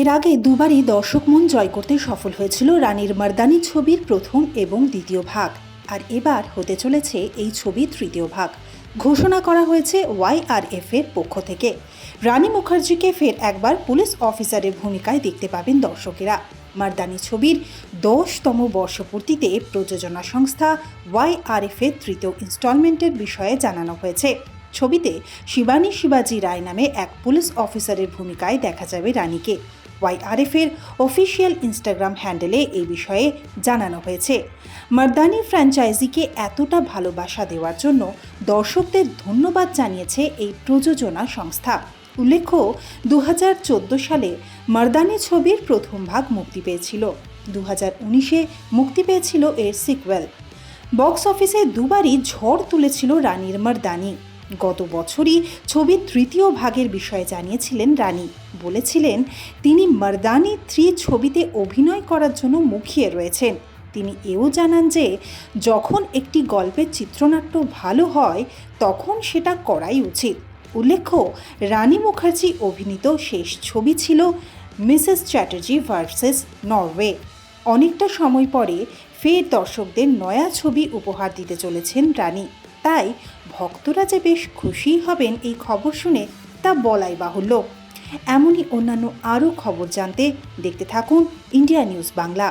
এর আগে দুবারই দর্শক মন জয় করতে সফল হয়েছিল রানীর মার্দানি ছবির প্রথম এবং দ্বিতীয় ভাগ। আর এবার হতে চলেছে এই ছবির তৃতীয় ভাগ। ঘোষণা করা হয়েছে ওয়াইআরএফ এর পক্ষ থেকে। রানী মুখার্জিকে ফের একবার পুলিশ অফিসারের ভূমিকায় দেখতে পাবেন দর্শকেরা। মার্দানি ছবির দশতম বর্ষপূর্তিতে প্রযোজনা সংস্থা ওয়াইআরএফ এর তৃতীয় ইনস্টলমেন্টের বিষয়ে জানানো হয়েছে। ছবিতে শিবানী শিবাজি রায় নামে এক পুলিশ অফিসারের ভূমিকায় দেখা যাবে রানীকে। ওয়াইআরএফ এর অফিসিয়াল ইনস্টাগ্রাম হ্যান্ডেলে এই বিষয়ে জানানো হয়েছে। মার্দানি ফ্র্যাঞ্চাইজিকে এতটা ভালোবাসা দেওয়ার জন্য দর্শকদের ধন্যবাদ জানিয়েছে এই প্রযোজনা সংস্থা। উল্লেখ্য দু হাজার চোদ্দ সালে মার্দানি ছবির প্রথম ভাগ মুক্তি পেয়েছিল। দু হাজার উনিশে মুক্তি পেয়েছিল এর সিকুয়েল বক্স অফিসে দুবারই ঝড় তুলেছিল রানীর মারদানি। গত বছরই ছবির তৃতীয় ভাগের বিষয়ে জানিয়েছিলেন রানী। বলেছিলেন, তিনি মারদানি থ্রি ছবিতে অভিনয় করার জন্য মুখিয়ে রয়েছেন। তিনি এও জানান যে, যখন একটি গল্পের চিত্রনাট্য ভালো হয়, তখন সেটা করাই উচিত। উল্লেখ্য, রানী মুখার্জি অভিনীত শেষ ছবি ছিল মিসেস চ্যাটার্জি ভার্সেস নরওয়ে। অনেকটা সময় পরে ফের দর্শকদের নয়া ছবি উপহার দিতে চলেছেন রানী। তাই ভক্তরা যে বেশ খুশি হবেন এই খবর শুনে তা বলাই বাহুল্য। এমনই অন্যান্য আরও খবর জানতে দেখতে থাকুন ইন্ডিয়া নিউজ বাংলা।